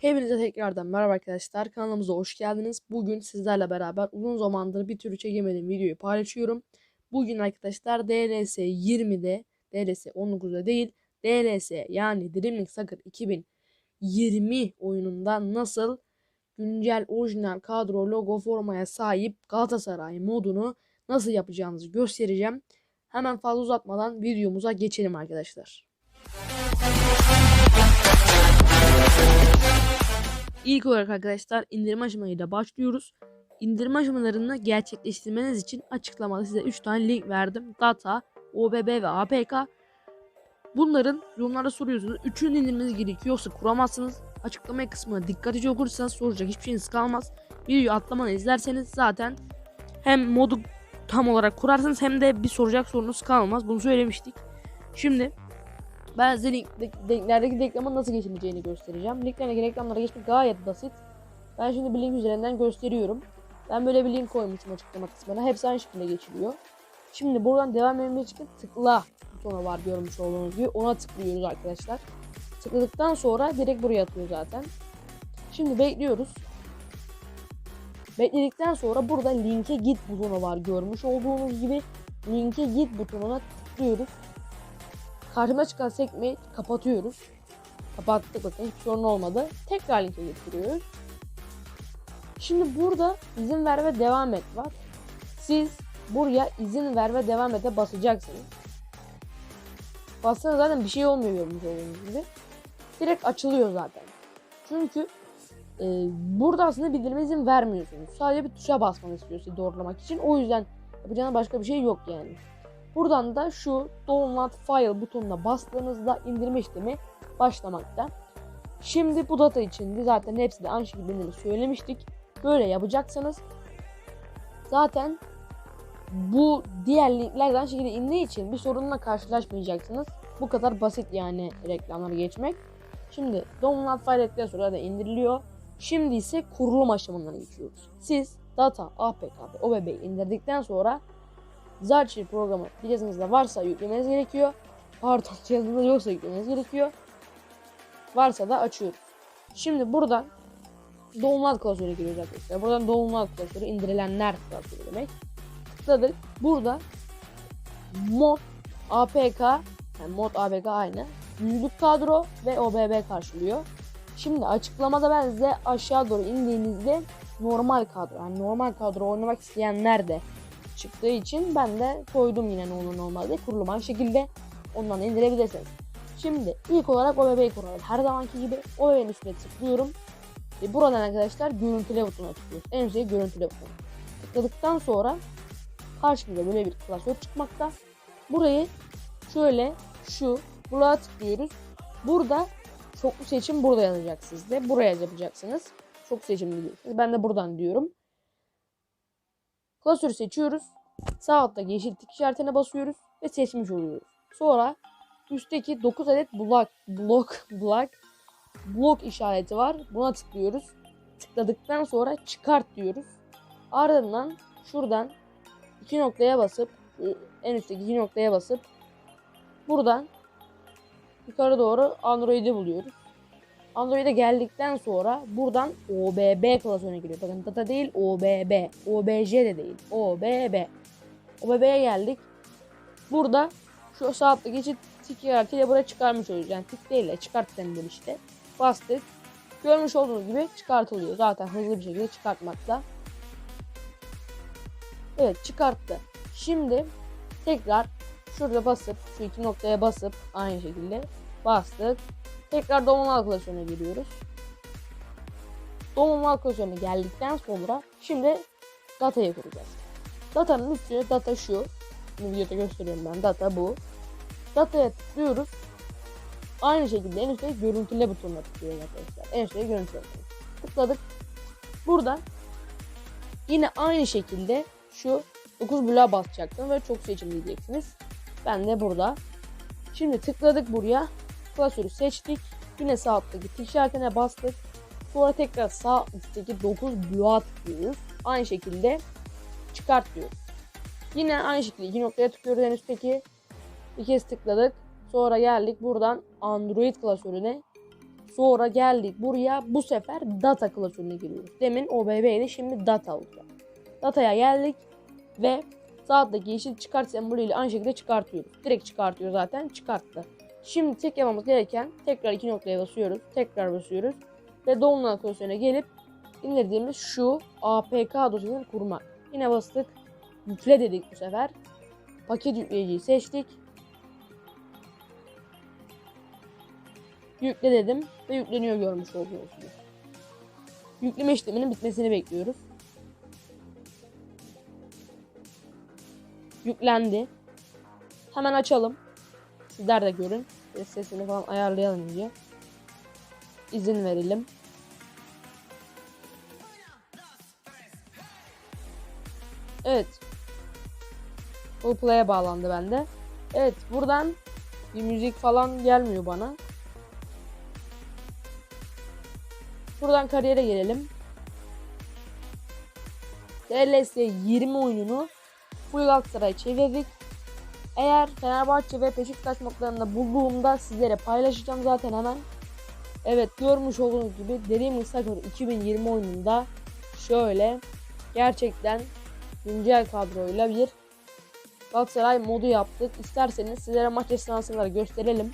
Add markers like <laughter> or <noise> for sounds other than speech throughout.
Hepinize tekrardan merhaba arkadaşlar. Kanalımıza hoş geldiniz. Bugün sizlerle beraber uzun zamandır bir türlü çekemediğim videoyu paylaşıyorum. Bugün arkadaşlar DLS 20'de, DLS 19'da değil, DLS yani Dreaming Soccer 2020 oyununda nasıl güncel orijinal kadro logo formaya sahip Galatasaray modunu nasıl yapacağınızı göstereceğim. Hemen fazla uzatmadan videomuza geçelim arkadaşlar. İlk olarak arkadaşlar indirme aşamayla başlıyoruz. İndirme aşamalarını gerçekleştirmeniz için açıklamada size 3 tane link verdim. Data, OBB ve APK. Bunların yorumlarda soruyorsunuz. Üçünü indirmeniz gerekiyor. Yoksa kuramazsınız. Açıklama kısmına dikkatlice okursanız soracak hiçbir şeyiniz kalmaz. Videoyu atlamadan izlerseniz zaten hem modu tam olarak kurarsınız hem de bir soracak sorunuz kalmaz. Bunu söylemiştik. Şimdi ben size link, linklerdeki reklama nasıl geçileceğini göstereceğim. Linklerdeki reklamlara geçmek gayet basit. Ben şimdi bir link üzerinden gösteriyorum. Ben böyle bir link koymuşum açıklama kısmına. Hepsi aynı şekilde geçiliyor. Şimdi buradan devam etmek için tıkla butonu var görmüş olduğunuz gibi. Ona tıklıyoruz arkadaşlar. Tıkladıktan sonra direkt buraya atıyor zaten. Şimdi bekliyoruz. Bekledikten sonra burada linke git butonu var görmüş olduğunuz gibi. Linke git butonuna tıklıyoruz. Karşıma çıkan sekmeyi kapatıyoruz. Kapattık bakın hiç sorun olmadı. Tekrar linke getiriyoruz. Şimdi burada izin ver ve devam et var. Siz buraya izin ver ve devam ete basacaksınız. Bassanız zaten bir şey olmuyor görmüş olduğunuz gibi. Direkt açılıyor zaten. Çünkü e, burada aslında bildirime izin vermiyorsunuz. Sadece bir tuşa basmanı istiyor sizi doğrulamak için. O yüzden yapacağınız başka bir şey yok yani. Buradan da şu download file butonuna bastığınızda indirme işlemi başlamakta. Şimdi bu data için zaten hepsi de aynı şekilde söylemiştik. Böyle yapacaksanız zaten bu diğer linkler de aynı şekilde indiği için bir sorunla karşılaşmayacaksınız. Bu kadar basit yani reklamları geçmek. Şimdi download file sonra da indiriliyor. Şimdi ise kurulum aşamalarına geçiyoruz. Siz data, APK ve OBB'yi indirdikten sonra Zarchi programı cihazınızda varsa yüklemeniz gerekiyor. Pardon cihazınızda yoksa yüklemeniz gerekiyor. Varsa da açıyoruz. Şimdi buradan download klasörü giriyoruz arkadaşlar. Buradan download klasörü indirilenler klasörü demek. Tıkladık. Burada mod APK yani mod APK aynı. Büyülük kadro ve OBB karşılıyor. Şimdi açıklamada ben size aşağı doğru indiğinizde normal kadro yani normal kadro oynamak isteyenler de çıktığı için ben de koydum yine onu normalde kurulum aynı şekilde ondan indirebilirsiniz. Şimdi ilk olarak OBB'yi kuralım. Her zamanki gibi OBB'nin üstüne tıklıyorum. Ve buradan arkadaşlar görüntüle butonuna tıklıyoruz. En üstte görüntüle butonu. Tıkladıktan sonra karşımıza böyle bir klasör çıkmakta. Burayı şöyle şu buraya tıklıyoruz. Burada çoklu seçim burada yazacak sizde. Buraya yapacaksınız. Çok seçim diyeceksiniz. Ben de buradan diyorum. Klasörü seçiyoruz. Sağ altta yeşil tik işaretine basıyoruz ve seçmiş oluyoruz. Sonra üstteki 9 adet blok blok blok blok işareti var. Buna tıklıyoruz. Tıkladıktan sonra çıkart diyoruz. Ardından şuradan iki noktaya basıp en üstteki iki noktaya basıp buradan yukarı doğru Android'i buluyoruz. Android'e geldikten sonra buradan OBB klasörüne giriyor. Bakın data değil OBB. OBJ de değil. OBB. OBB'ye geldik. Burada şu sağ alttaki geçit tik işaretiyle buraya çıkarmış oluyoruz. Yani tik değil de çıkart denilir işte. Bastık. Görmüş olduğunuz gibi çıkartılıyor. Zaten hızlı bir şekilde çıkartmakta. Evet çıkarttı. Şimdi tekrar şurada basıp şu iki noktaya basıp aynı şekilde bastık. Tekrar download klasörüne giriyoruz. Download klasörüne geldikten sonra şimdi datayı kuracağız. Datanın üstüne data şu. Bunu videoda gösteriyorum ben. Data bu. Dataya tıklıyoruz. Aynı şekilde en üstte görüntüle butonuna tıklıyoruz arkadaşlar. En üstte görüntüle butonuna. Tıkladık. Buradan yine aynı şekilde şu 9 bloğa basacaktım ve çok seçim diyeceksiniz. Ben de burada. Şimdi tıkladık buraya. Klasörü seçtik. Yine sağ alttaki tik bastık. Sonra tekrar sağ üstteki 9 bloğa tıklıyoruz. Aynı şekilde çıkart diyoruz. Yine aynı şekilde iki noktaya tıklıyoruz en üstteki. Bir kez tıkladık. Sonra geldik buradan Android klasörüne. Sonra geldik buraya bu sefer data klasörüne giriyoruz. Demin OBB'ydi şimdi data olacak. Dataya geldik ve sağdaki yeşil çıkart sembolüyle aynı şekilde çıkartıyoruz. Direkt çıkartıyor zaten çıkarttı. Şimdi tek yapmamız gereken tekrar iki noktaya basıyoruz. Tekrar basıyoruz. Ve download klasörüne gelip indirdiğimiz şu APK dosyasını kurmak. Yine bastık. Yükle dedik bu sefer. Paket yükleyiciyi seçtik. Yükle dedim ve yükleniyor görmüş olduğunuz. Yükleme işleminin bitmesini bekliyoruz. Yüklendi. Hemen açalım. Sizler de görün. Sesini falan ayarlayalım önce. İzin verelim. Evet. Full play'e bağlandı bende. Evet buradan bir müzik falan gelmiyor bana. Buradan kariyere gelelim. DLS 20 oyununu Full Galatasaray'a çevirdik. Eğer Fenerbahçe ve Beşiktaş noktalarında bulduğumda sizlere paylaşacağım zaten hemen. Evet görmüş olduğunuz gibi Dream Soccer 2020 oyununda şöyle gerçekten güncel kadroyla bir Galatasaray modu yaptık. İsterseniz sizlere maç esnasında gösterelim.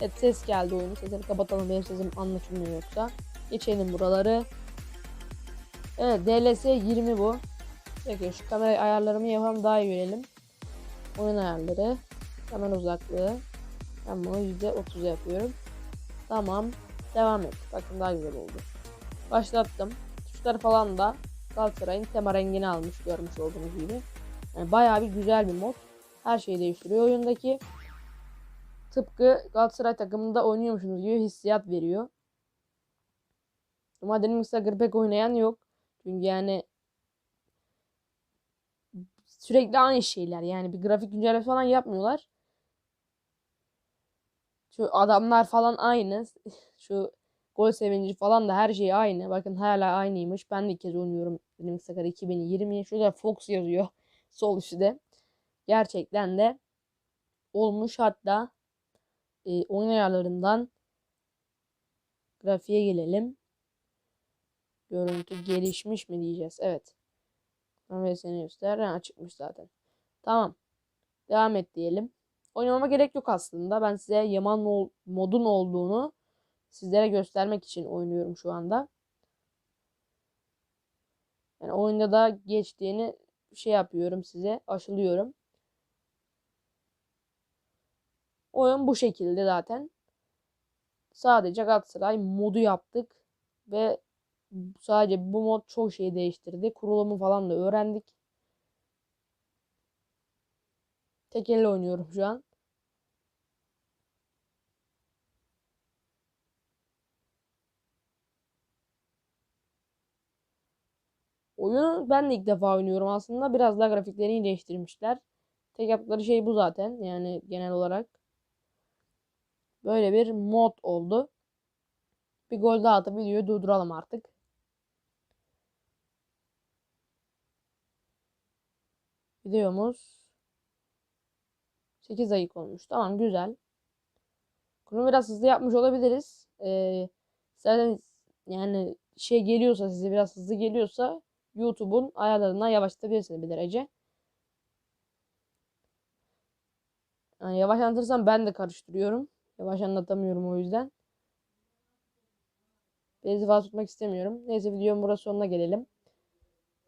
Evet ses geldi oyunu. Sesini kapatalım benim sesim anlaşılmıyor yoksa. Geçelim buraları. Evet DLS 20 bu. Peki şu kamera ayarlarımı yapalım daha iyi görelim. Oyun ayarları. Kamera uzaklığı. Ben bunu %30 yapıyorum. Tamam. Devam et. Bakın daha güzel oldu. Başlattım. Tuşları falan da Galatasaray'ın tema rengini almış görmüş olduğunuz gibi. Yani bayağı bir güzel bir mod. Her şeyi değiştiriyor oyundaki. Tıpkı Galatasaray takımında oynuyormuşsunuz gibi hissiyat veriyor. Ama mesela pek oynayan yok. Çünkü yani sürekli aynı şeyler. Yani bir grafik güncelleme falan yapmıyorlar. Şu adamlar falan aynı. <laughs> Şu gol sevinci falan da her şey aynı. Bakın hala aynıymış. Ben de ilk kez oynuyorum. Benim Sakar 2020. Şurada Fox yazıyor. <laughs> Sol üstte. Gerçekten de olmuş. Hatta e, oyun ayarlarından grafiğe gelelim. Görüntü gelişmiş mi diyeceğiz. Evet. Ve seni göster. Ha, çıkmış zaten. Tamam. Devam et diyelim. Oynamama gerek yok aslında. Ben size Yaman modun olduğunu sizlere göstermek için oynuyorum şu anda. Yani oyunda da geçtiğini şey yapıyorum size. Aşılıyorum. Oyun bu şekilde zaten. Sadece Galatasaray modu yaptık ve sadece bu mod çok şey değiştirdi. Kurulumu falan da öğrendik. Tek elle oynuyorum şu an. Oyunu ben de ilk defa oynuyorum aslında. Biraz daha grafiklerini değiştirmişler. Tek yaptıkları şey bu zaten. Yani genel olarak. Böyle bir mod oldu. Bir gol daha atıp videoyu durduralım artık. Videomuz 8 dakika olmuş. Tamam güzel. Bunu biraz hızlı yapmış olabiliriz. Ee, zaten yani şey geliyorsa size biraz hızlı geliyorsa YouTube'un ayarlarından yavaşlatabilirsiniz bir derece. Yani yavaş anlatırsam ben de karıştırıyorum. Yavaş anlatamıyorum o yüzden. Beni fazla tutmak istemiyorum. Neyse videonun burası sonuna gelelim.